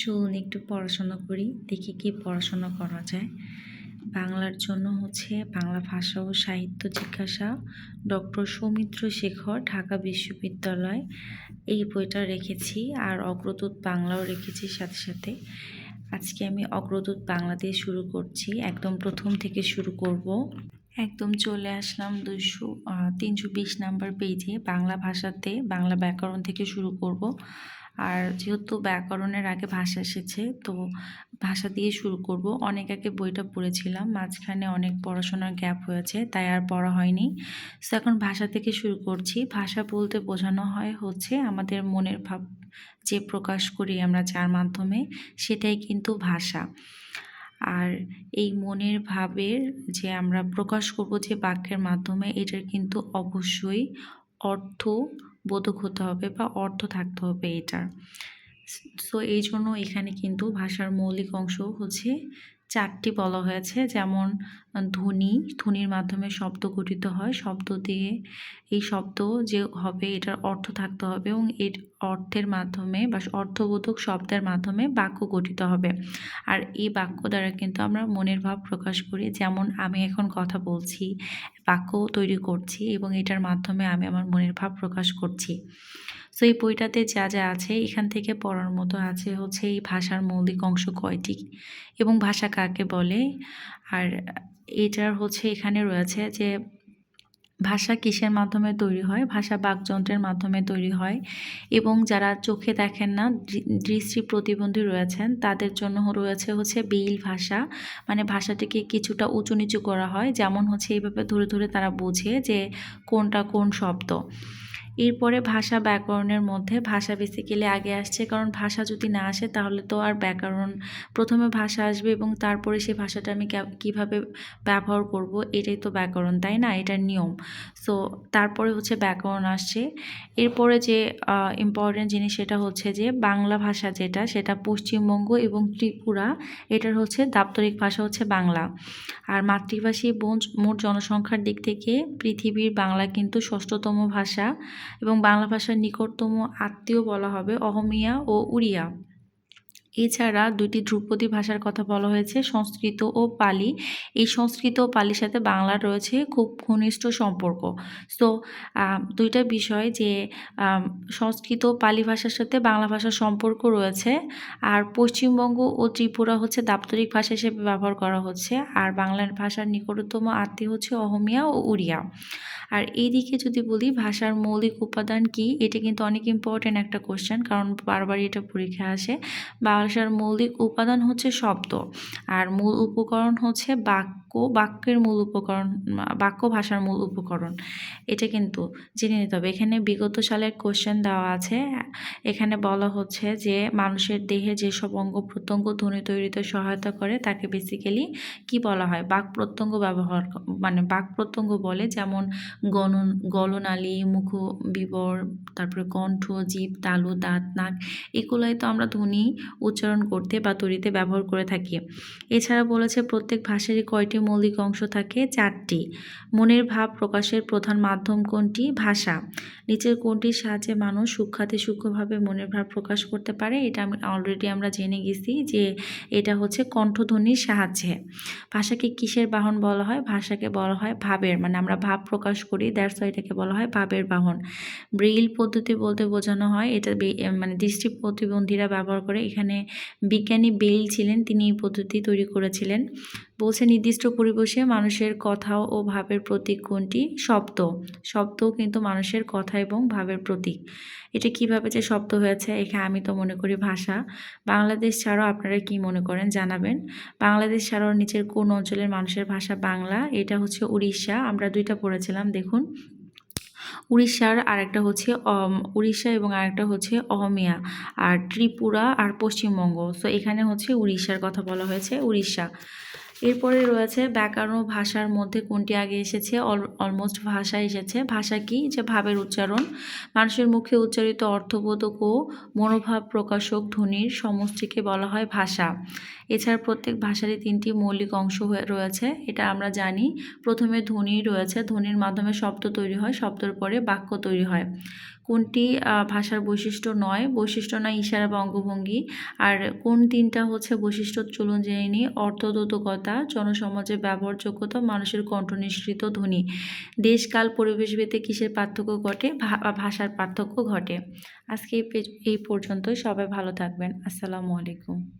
চলুন একটু পড়াশোনা করি, দেখি কি পড়াশোনা করা যায়। বাংলার জন্য হচ্ছে বাংলা ভাষা ও সাহিত্য জিজ্ঞাসা, ডক্টর সৌমিত্র শেখর, ঢাকা বিশ্ববিদ্যালয়। এই বইটা রেখেছি আর অগ্রদূত বাংলাও রেখেছি সাথে সাথে। আজকে আমি অগ্রদূত বাংলা দিয়ে শুরু করছি, একদম প্রথম থেকে শুরু করব। একদম চলে আসলাম দুশো তিনশো বিশ নাম্বার পেজে বাংলা ভাষাতে, বাংলা ব্যাকরণ থেকে শুরু করব। আর যেহেতু ব্যাকরণের আগে ভাষা এসেছে, তো ভাষা দিয়ে শুরু করব। অনেক আগে বইটা পড়েছিলাম, মাঝখানে অনেক পড়াশোনার গ্যাপ হয়েছে, তাই আর পড়া হয়নি। তো এখন ভাষা থেকে শুরু করছি। ভাষা বলতে বোঝানো হয় হচ্ছে আমাদের মনের ভাব, যে প্রকাশ করি আমরা যার মাধ্যমে, সেটাই কিন্তু ভাষা। আর এই মনের ভাবের যে আমরা প্রকাশ করব যে বাক্যের মাধ্যমে, এটার কিন্তু অবশ্যই অর্থ বোধক হতে হবে বা অর্থ থাকতে হবে এটার। সো, এই জন্য এখানে কিন্তু ভাষার মৌলিক অংশ হচ্ছে চারটি বলা হয়েছে। যেমন, ধ্বনি, ধ্বনির মাধ্যমে শব্দ গঠিত হয়। শব্দ দিয়ে এই শব্দ যে হবে, এটার অর্থ থাকতে হবে এবং এর অর্থের মাধ্যমে বা অর্থবোধক শব্দের মাধ্যমে বাক্য গঠিত হবে। আর এই বাক্য দ্বারা কিন্তু আমরা মনের ভাব প্রকাশ করি। যেমন, আমি এখন কথা বলছি, বাক্য তৈরি করছি এবং এটার মাধ্যমে আমি আমার মনের ভাব প্রকাশ করছি। সো এই বইটাতে যা যা আছে এখান থেকে পড়ার মতো আছে হচ্ছে এই ভাষার মৌলিক অংশ কয়টি এবং ভাষা কাকে বলে? আর এটার হচ্ছে এখানে রয়েছে যে ভাষা কিসের মাধ্যমে তৈরি হয়? ভাষা বাকযন্ত্রের মাধ্যমে তৈরি হয় এবং যারা চোখে দেখেন না দৃষ্টি প্রতিবন্ধী রয়েছেন, তাদের জন্য রয়েছে হচ্ছে বিল ভাষা। মানে ভাষাটিকে কিছুটা উঁচু নিচু করা হয়। যেমন হচ্ছে এইভাবে ধরে ধরে তারা বোঝে যে কোনটা কোন শব্দ। এরপরে ভাষা ব্যাকরণের মধ্যে ভাষা বেসিক্যালি আগে আসছে, কারণ ভাষা যদি না আসে তাহলে তো আর ব্যাকরণ প্রথমে ভাষা আসবে এবং তারপরে সেই ভাষাটা আমি কীভাবে ব্যবহার করব এটাই তো ব্যাকরণ, তাই না? এটার নিয়ম। সো তারপরে হচ্ছে ব্যাকরণ আসছে। এরপরে যে ইম্পর্টেন্ট জিনিস সেটা হচ্ছে যে, বাংলা ভাষা যেটা সেটা পশ্চিমবঙ্গ এবং ত্রিপুরা, এটার হচ্ছে দাপ্তরিক ভাষা হচ্ছে বাংলা। আর মাতৃভাষী মোট জনসংখ্যার দিক থেকে পৃথিবীর বাংলা কিন্তু ষষ্ঠতম ভাষা। এবং বাংলা ভাষার নিকটতম আত্মীয় বলা হবে অহমিয়া ও উড়িয়া। এছাড়া দুইটি ধ্রুপদী ভাষার কথা বলা হয়েছে, সংস্কৃত ও পালি। এই সংস্কৃত ও পালির সাথে বাংলার রয়েছে খুব ঘনিষ্ঠ সম্পর্ক। সো দুইটা বিষয় যে সংস্কৃত ও পালি ভাষার সাথে বাংলা ভাষার সম্পর্ক রয়েছে, আর পশ্চিমবঙ্গ ও ত্রিপুরা হচ্ছে দাপ্তরিক ভাষা হিসেবে ব্যবহার করা হচ্ছে, আর বাংলার ভাষার নিকটতম আত্মীয় হচ্ছে অহমিয়া ও উড়িয়া। আর এই দিকে যদি বলি ভাষার মৌলিক উপাদান কি, এটা কিন্তু অনেক ইম্পর্টেন্ট একটা কোশ্চেন কারণ বারবার এটা পরীক্ষা আসে। ভাষার মৌলিক উপাদান হচ্ছে শব্দ, আর মূল উপকরণ হচ্ছে বাক্য, বাক্যের মূল উপকরণ, বাক্য ভাষার মূল উপকরণ। এটা কিন্তু জেনে নিতে হবে। এখানে বিগত সালের কোশ্চেন দেওয়া আছে। এখানে বলা হচ্ছে যে মানুষের দেহে যেসব অঙ্গ প্রত্যঙ্গ ধ্বনি তৈরিতে সহায়তা করে, তাকে বেসিক্যালি কি বলা হয়? বাক প্রত্যঙ্গ ব্যবহার মানে বাক প্রত্যঙ্গ বলে, যেমন গণ গলনালী মুখ বিবর তারপরে কণ্ঠ, জীব, তালু, দাঁত, নাক, এগুলোই তো আমরা ধ্বনি উচ্চারণ করতে বা তৈরিতে ব্যবহার করে থাকি। এছাড়া বলেছে প্রত্যেক ভাষারই কয়টি মৌলিক অংশ থাকে? চারটি। মনের ভাব প্রকাশের প্রধান মাধ্যম কোনটি? ভাষা। নিচের কোনটির সাহায্যে মানুষ সূক্ষাতে সূক্ষ্মভাবে মনের ভাব প্রকাশ করতে পারে? এটা আমি অলরেডি আমরা জেনে গেছি যে এটা হচ্ছে কণ্ঠধ্বনির সাহায্যে। ভাষাকে কিসের বাহন বলা হয়? ভাষাকে বলা হয় ভাবের মানে আমরা ভাব প্রকাশ করি দ্যাটস এটাকে বলা হয় ভাবের বাহন। ব্রেইল পদ্ধতি বলতে বোঝানো হয়, এটা মানে দৃষ্টি প্রতিবন্ধীরা ব্যবহার করে। এখানে বিজ্ঞানী বেইল ছিলেন, তিনি এই পদ্ধতি তৈরি করেছিলেন। বলছে নির্দিষ্ট পরিবেশে মানুষের কথা ও ভাবের প্রতীক কোনটি? শব্দ। শব্দ কিন্তু মানুষের কথা এবং ভাবের প্রতীক। এটা কীভাবে যে শব্দ হয়েছে এখানে আমি তো মনে করি ভাষা। বাংলাদেশ ছাড়াও আপনারা কি মনে করেন জানাবেন। বাংলাদেশ ছাড়াও নিচের কোন অঞ্চলের মানুষের ভাষা বাংলা? এটা হচ্ছে উড়িষ্যা। আমরা দুইটা পড়েছিলাম, দেখুন। উড়িষ্যার আরেকটা হচ্ছে উড়িষ্যা এবং আরেকটা হচ্ছে অহমিয়া। আর ত্রিপুরা আর পশ্চিমবঙ্গ। সো এখানে হচ্ছে উড়িষ্যার কথা বলা হয়েছে, উড়িষ্যা। এরপরে রয়েছে ব্যাকরণ ভাষার মধ্যে কোনটি আগে এসেছে? অলমোস্ট ভাষা এসেছে। ভাষা কি? যে ভাবের উচ্চারণ। মানুষের মুখে উচ্চারিত অর্থবোধক ও মনোভাব প্রকাশক ধ্বনির সমষ্টিকে বলা হয় ভাষা। এছাড়া প্রত্যেক ভাষারই তিনটি মৌলিক অংশ রয়েছে। এটা আমরা জানি। প্রথমে ধ্বনি রয়েছে। ধ্বনির মাধ্যমে শব্দ তৈরি হয়। শব্দের পরে বাক্য তৈরি হয়। কোনটি ভাষার বৈশিষ্ট্য নয়। বৈশিষ্ট্য নয় ইশারা বা অঙ্গভঙ্গি। আর কোন তিনটা হচ্ছে বৈশিষ্ট্য চলুন জেনে নিই। অর্থদোতকতা, জনসমাজে ব্যবহারযোগ্যতা, মানুষের কণ্ঠনিঃসৃত ধ্বনি। দেশকাল পরিবেশ ভেদে কিসের পার্থক্য ঘটে? ভাষার পার্থক্য ঘটে। আজকে এই পর্যন্তই। সবাই ভালো থাকবেন। আসসালামু আলাইকুম।